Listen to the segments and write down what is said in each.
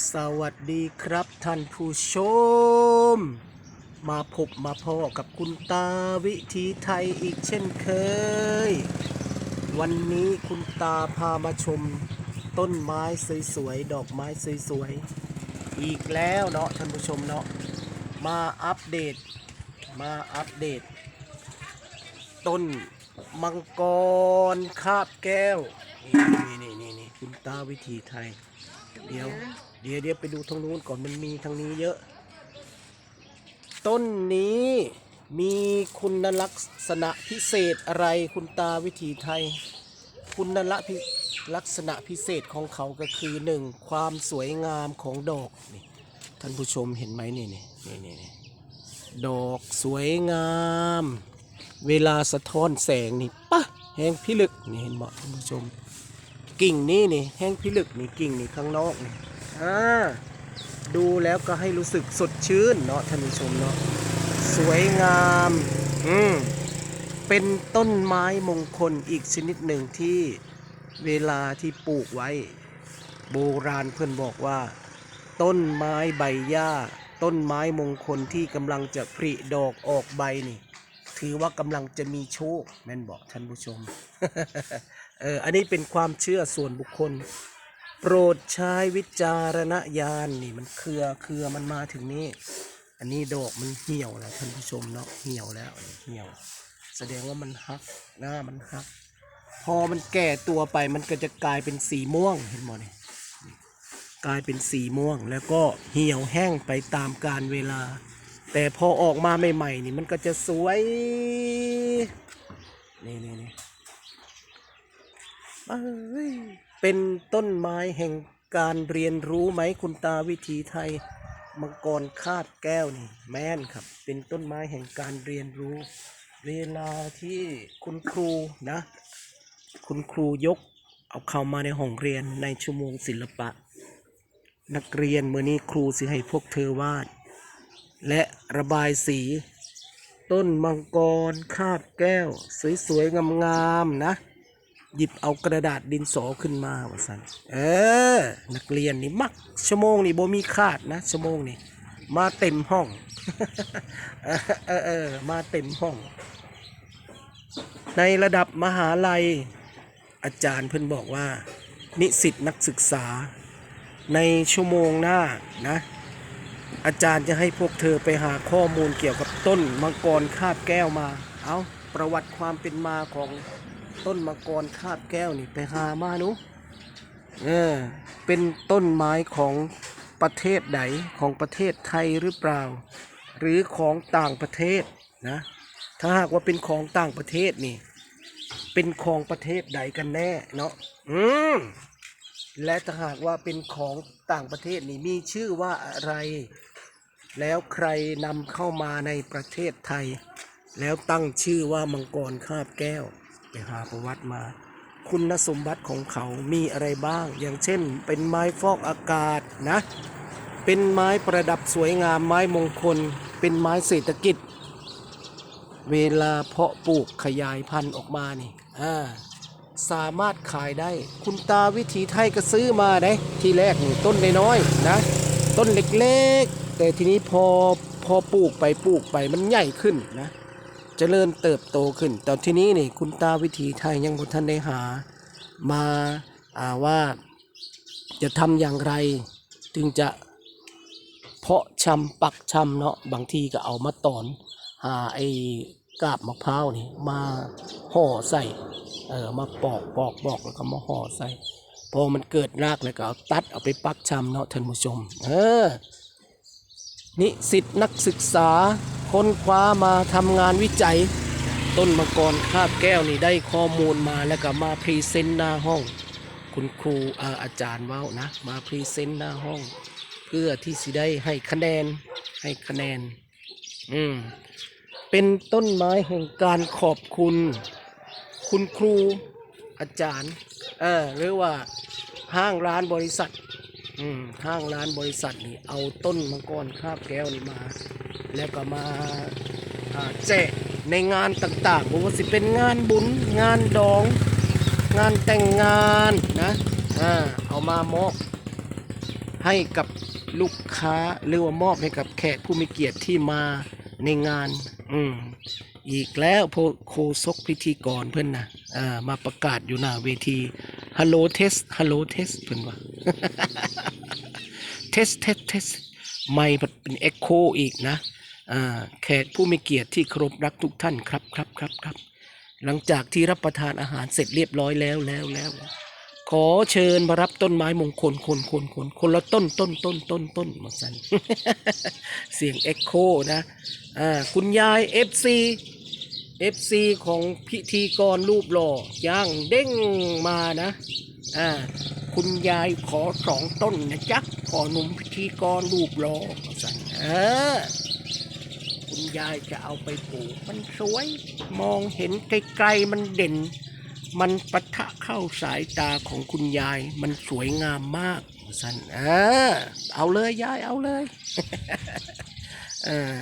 สวัสดีครับท่านผู้ชม มาพบมาพอกับคุณตาวิธีไทยอีกเช่นเคย วันนี้คุณตาพามาชม ต้นไม้สวยๆดอกไม้สวยๆอีกแล้วเนาะท่านผู้ชมเนาะมาอัปเดต มาอัปเดต ต้นมังกรคาบแก้วนี่นี่นี่นี่คุณตาวิธีไทยเดี๋ยว เดี๋ยวเดี๋ยวไปดูทางนู้นก่อนมันมีทางนี้เยอะ ต้นนี้มีคุณลักษณะพิเศษอะไรคุณตาวิถีไทย คุณลักษณะลักษณะพิเศษของเขาก็คือหนึ่งความสวยงามของดอกนี่ท่านผู้ชมเห็นไหมนี่นี่นี่นี่ดอกสวยงาม เวลาสะท้อนแสงนี่ปะแห้งพิลึกนี่เห็นไหมท่านผู้ชม กิ่งนี้นี่แห้งพิลึกนี่กิ่งนี่ข้างนอกนี่ อ่าดูแล้วก็ให้รู้สึกสดชื่นเนาะท่านผู้ชมเนาะสวยงามอืมเป็นต้นไม้มงคลอีกชนิดหนึ่งที่เวลาที่ปลูกไว้ โบราณเพื่อนบอกว่า ต้นไม้ใบหญ้า ต้นไม้มงคลที่กำลังจะผลิดอกออกใบนี่ ถือว่ากำลังจะมีโชคแม่นบอกท่านผู้ชมเอออันนี้เป็นความเชื่อส่วนบุคคล โปรดใช้วิจารณญาณนี่มันเครือเครือมันมาถึงนี้ อันนี้ดอกมันเหี่ยวแล้วท่านผู้ชมเนาะเหี่ยวแล้วเหี่ยว แสดงว่ามันหักหน้ามันหัก พอมันแก่ตัวไปมันก็จะกลายเป็นสีม่วงเห็นไหมเนี่ยกลายเป็นสีม่วงแล้วก็เหี่ยวแห้งไปตามกาลเวลา แต่พอออกมาใหม่ๆนี่มันก็จะสวยนี่นี่นี่ เป็นต้นไม้แห่งการเรียนรู้ไหมคุณตาวิถีไทยมังกรคาดแก้วนี่แม่นครับ เป็นต้นไม้แห่งการเรียนรู้ เวลาที่คุณครูนะ คุณครูยกเอาเข้ามาในห้องเรียนในชั่วโมงศิลปะ นักเรียนเมื่อนี้ครูสิให้พวกเธอวาด และระบายสี ต้นมังกรคาบแก้ว สวยๆงามๆนะ หยิบเอากระดาษดินสอขึ้นมาว่าสันเออ นักเรียนนี่มัก ชั่วโมงนี่บ่มีขาดนะ ชั่วโมงนี่มาเต็มห้อง เออเออมาเต็มห้อง ในระดับมหาลัย อาจารย์เพิ่นบอกว่า นิสิตนักศึกษา ในชั่วโมงหน้านะ อาจารย์จะให้พวกเธอไปหาข้อมูลเกี่ยวกับต้นมังกรคาบแก้วมา เอาประวัติความเป็นมาของ ต้นมังกรคาบแก้วนี่ไปหามาหนุเออเป็นต้นไม้ของประเทศใดของประเทศไทยหรือเปล่า หรือของต่างประเทศนะถ้าหากว่าเป็นของต่างประเทศนี่ เป็นของประเทศใดกันแน่เนาะอืมและถ้าหากว่าเป็นของต่างประเทศนี่มีชื่อว่าอะไร แล้วใครนำเข้ามาในประเทศไทย แล้วตั้งชื่อว่ามังกรคาบแก้ว ไปหาประวัติมา คุณสมบัติของเขามีอะไรบ้าง อย่างเช่น เป็นไม้ฟอกอากาศนะ เป็นไม้ประดับสวยงามไม้มงคล เป็นไม้เศรษฐกิจ เวลาเพาะปลูกขยายพันธุ์ออกมานี่อ่าสามารถขายได้ คุณตาวิถีไทยก็ซื้อมาได้ทีแรกนี่ต้นน้อยๆนะ ต้นเล็กๆ แต่ทีนี้พอพอปลูกไปปลูกไปมันใหญ่ขึ้นนะ เจริญเติบโตขึ้น แต่ที่นี้นี่คุณตาวิถีไทยยังบ่ทันได้หา มาอาว่าจะทำอย่างไรถึงจะเพาะชำปักชำเนาะบางทีก็เอามาตอนหาไอ้กาบมะพร้าวนี่มาห่อใส่เออมาปอกปอกปอกแล้วก็มาห่อใส่พอมันเกิดรากแล้วก็เอาตัดเอาไปปักชำเนาะท่านผู้ชม เออ นิสิตนักศึกษาค้นคว้ามาทำงานวิจัย ต้นมังกรคาบแก้วนี่ได้ข้อมูลมาแล้วก็มาพรีเซนต์หน้าห้อง คุณครูอาอาจารย์ว้านะ มาพรีเซนต์หน้าห้อง เพื่อที่สิได้ให้คะแนนให้คะแนน อืมเป็นต้นไม้แห่งการขอบคุณ คุณครูอาจารย์เออหรือว่าห้างร้านบริษัท ห้างร้านบริษัทนี่เอาต้นมังกรคาบแก้วนี่มา แล้วก็มาแจกในงานต่างๆบอกว่าสิเป็นงานบุญงานดอง งานแต่งงานนะเอามามอบให้กับลูกค้าหรือว่ามอบให้กับแขกผู้มีเกียรติที่มาในงาน อืมอีกแล้วโพโคซกพิธีกรเพื่อนนะอ่ามาประกาศอยู่หน้าเวที ฮัลโหลเทสฮัลโหลเทสเพื่นว่าเทสเทสเทสไม่เป็นเอ็กโคอีกนะอ่าแขกผู้มีเกียรติที่เคารพรักทุกท่านครับครับครับครับ หลังจากที่รับประทานอาหารเสร็จเรียบร้อยแล้วแล้วแล้ว ขอเชิญมารับต้นไม้มงคลคนคนคนคนละต้นต้นต้นต้นต้นมาสันเสียงเอ็กโคนะอ่าคุณยาย FC FC ของพิธีกรรูปหล่อย่างเด้งมานะ อ่า คุณยายขอสองต้นนะจ๊ะ ขอหนุ่มพิธีกรรูปหล่อสันเออคุณยายจะเอาไปปลูก มันสวย มองเห็นไกลๆมันเด่น มันปะทะเข้าสายตาของคุณยาย มันสวยงามมากสันเออเอาเลยยายเอาเลย เออ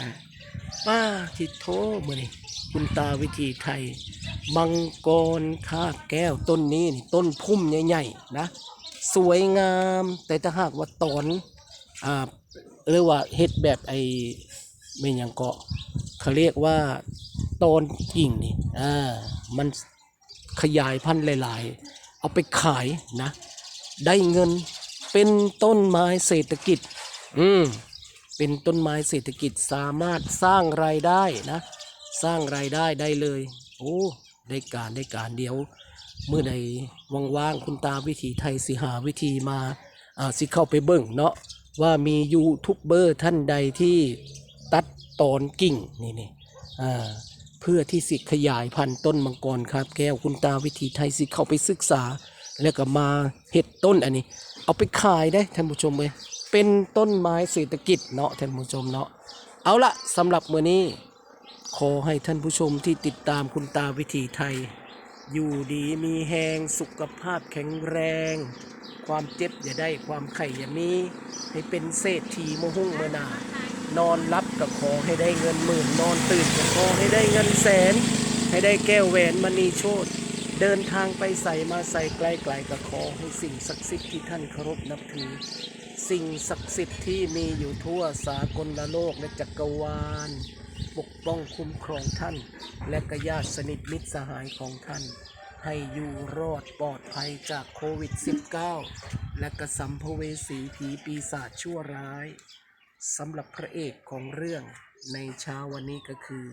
ป้าทิโทมือนี่ คุณตาวิธีไทยมังกรคาแก้วต้นนี้นี่ต้นพุ่มใหญ่ๆนะสวยงามแต่ถ้าหากว่าตอนอ่าเรียกว่าเฮ็ดแบบไอไม่ยังเกาะเขาเรียกว่าตอนกิ่งนี่อ่ามันขยายพันธุ์หลาย ๆ เอาไปขายนะ ได้เงินเป็นต้นไม้เศรษฐกิจ อืมเป็นต้นไม้เศรษฐกิจสามารถสร้างรายได้นะ สร้างรายได้ได้เลย โอ้ได้การได้การเดียวเมื่อใดว่างๆคุณตาวิถีไทยสิหาวิธีมาอ่าสิเข้าไปเบิ่งเนาะว่ามียูทูบเบอร์ท่านใดที่ตัดตอนกิ่งนี่นี่อ่าเพื่อที่สิขยายพันธุ์ต้นมังกรครับ แก้วคุณตาวิถีไทยสิเข้าไปศึกษา แล้วก็มาเห็ดต้นอันนี้ เอาไปขายได้ท่านผู้ชมเลยเป็นต้นไม้เศรษฐกิจเนาะท่านผู้ชมเนาะเอาละสำหรับมื้อนี้ ขอให้ท่านผู้ชมที่ติดตามคุณตาวิถีไทย อยู่ดีมีแหงสุขภาพแข็งแรง ความเจ็บอย่าได้ความไข่อย่ามีให้เป็นเศรษฐีมหุ่งมื่อนานอนรับก็ขอให้ได้เงินหมื่น นอนตื่นก็ขอให้ได้เงินแสน ให้ได้แก้วแหวนมณีโชตเดินทางไปใส่มาใส่ไกลๆก็ขอให้สิ่งศักดิ์สิทธิ์ที่ท่านเคารพนับถือ สิ่งศักดิ์สิทธิ์ที่มีอยู่ทั่วสากลโลกและจักรวาล ปกป้องคุ้มครองท่าน และก็ญาติสนิทมิตรสหายของท่าน ให้อยู่รอดปลอดภัยจากโควิด -19 และกระสัมภเวสีผีปีศาจชั่วร้ายสำหรับพระเอกของเรื่องในเช้าวันนี้ก็คือ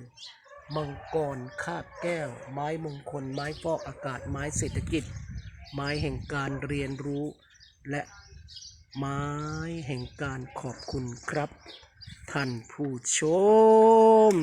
มังกรคาบแก้ว ไม้มงคล ไม้ฟอกอากาศไม้เศรษฐกิจ ไม้แห่งการเรียนรู้ และไม้แห่งการขอบคุณครับ ท่านผู้ชม